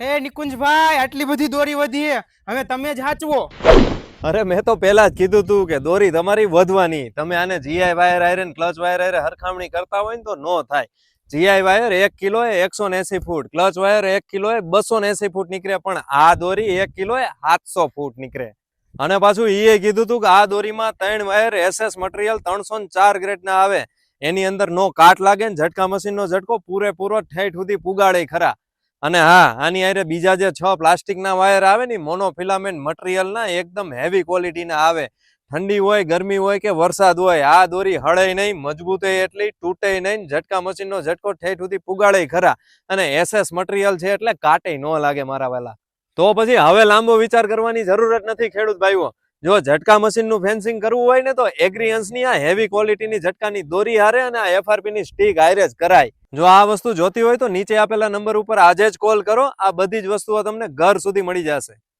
હે નિકુંજભાઈ, આટલી બધી દોરી વધી હવે તમે જ હાચવો. અરે, મેં તો પહેલા જ કીધું તું કે દોરી તમારી વધવાની. તમે આને GI wire iron clutch wire આયરે હરખામણી કરતા હોય ને તો નો થાય. જીઆઈ વાયર એક કિલો એ એકસો એસી ફૂટ. ક્લચ વાયર એક કિલો એ બસો એસી ફૂટ નીકળે. પણ આ દોરી એક કિલો એ સાતસો ફૂટ નીકળે. અને પાછું ઈએ કીધું તું કે આ દોરીમાં ત્રણ વાયર એસએસ મટીરિયલ ત્રણસો ચાર ગ્રેડના આવે. એની અંદર નો કાટ લાગે ને ઝટકા મશીન નો ઝટકો પૂરેપૂરો ઠેઠ સુધી પુગાડે ખરા. અને હા, આની હારે બીજા જે છ પ્લાસ્ટિકના વાયર આવે ને મોનોફિલામેન્ટ મટીરિયલના એકદમ હેવી ક્વોલિટીના આવે. ઠંડી હોય, ગરમી હોય કે વરસાદ હોય, આ દોરી હળે નહીં, મજબૂત એટલી, તૂટે નહીં, ઝટકા મશીનનો ઝટકો ઠેઠ સુધી પુગાડે ખરા. અને એસએસ મટીરિયલ છે એટલે કાટે ન લાગે મારા વહેલા તો પછી હવે લાંબો વિચાર કરવાની જરૂર જ નથી, ખેડૂત ભાઈઓ. જો ઝટકા મશીનનું ફેન્સિંગ કરવું હોય ને તો એગ્રીયન્સની આ હેવી ક્વોલિટીની ઝટકાની દોરી હારે અને આ એફઆરપીની સ્ટીક હારે કરાય. જો આ વસ્તુ જોતી હોય તો નીચે આપેલા નંબર ઉપર આજે જ કોલ કરો. આ બધી જ વસ્તુઓ તમને ઘર સુધી મળી જશે.